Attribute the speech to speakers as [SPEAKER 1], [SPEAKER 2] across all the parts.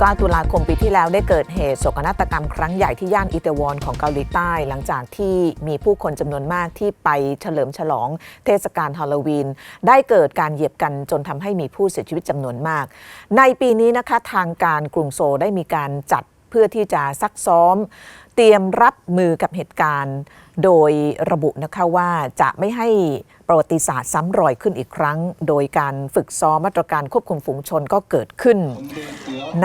[SPEAKER 1] 19ตุลาคมปีที่แล้วได้เกิดเหตุโศกนาฏกรรมครั้งใหญ่ที่ย่านอิตาวนของเกาหลีใต้ หลังจากที่มีผู้คนจำนวนมากที่ไปเฉลิมฉลองเทศกาลฮาโลวีน ได้เกิดการเหยียบกันจนทำให้มีผู้เสียชีวิตจำนวนมาก ในปีนี้นะคะทางการกรุงโซลได้มีการจัดเพื่อที่จะซักซ้อม ตรียมรับมือกับเหตุการณ์ โดยระบุนะคะว่าจะไม่ให้ประวัติศาสตร์ซ้ำรอยขึ้นอีกครั้ง โดยการฝึกซ้อมมาตรการควบคุมฝูงชนก็เกิดขึ้น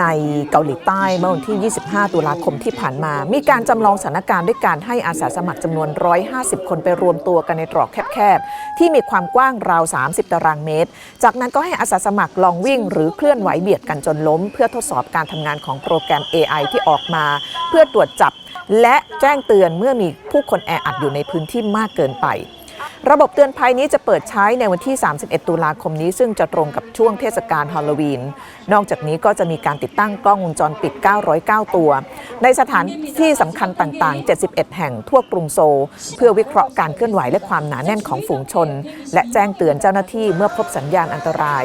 [SPEAKER 1] ในเกาหลีใต้เมื่อวันที่ 25 ตุลาคมที่ผ่านมา มีการจำลองสถานการณ์ด้วยการให้อาสาสมัครจำนวน 150 คนไปรวมตัวกันในตรอกแคบๆ ที่มีความกว้างราว 30 ตารางเมตร จากนั้นก็ให้อาสาสมัครลองวิ่ง หรือเคลื่อนไหวเบียดกันจนล้ม เพื่อทดสอบการทำงานของโปรแกรม AI ที่ออกมา เพื่อตรวจจับ และแจ้งเตือนเมื่อมีผู้คนแออัดอยู่ในพื้นที่มากเกินไป ระบบเตือนภัยนี้จะเปิดใช้ในวันที่ 31 ตุลาคมนี้ ซึ่งจะตรงกับช่วงเทศกาลฮาโลวีน นอกจากนี้ก็จะมีการติดตั้งกล้องวงจรปิด 909 ตัว ในสถานที่สำคัญต่างๆ 71 แห่งทั่วกรุงโซลเพื่อวิเคราะห์การเคลื่อนไหวและความหนาแน่นของฝูงชน และแจ้งเตือนเจ้าหน้าที่เมื่อพบสัญญาณอันตราย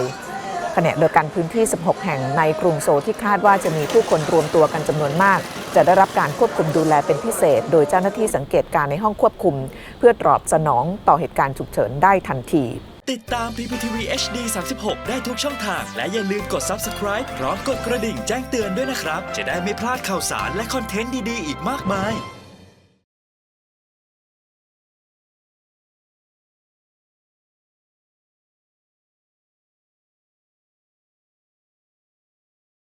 [SPEAKER 1] ขณะเดียวกันพื้นที่ 16 แห่งในกรุงโซลที่คาดว่าจะมีผู้คนรวมตัวกันจำนวนมาก จะได้รับการควบคุมดูแลเป็นพิเศษ โดยเจ้าหน้าที่สังเกตการณ์ในห้องควบคุม เพื่อตอบสนองต่อเหตุการณ์ฉุกเฉินได้ทันที
[SPEAKER 2] ติดตาม PPTV HD 36 ได้ทุกช่องทาง และอย่าลืมกด Subscribe พร้อมกดกระดิ่งแจ้งเตือนด้วยนะครับ จะได้ไม่พลาดข่าวสารและคอนเทนต์ดี ๆ อีกมากมาย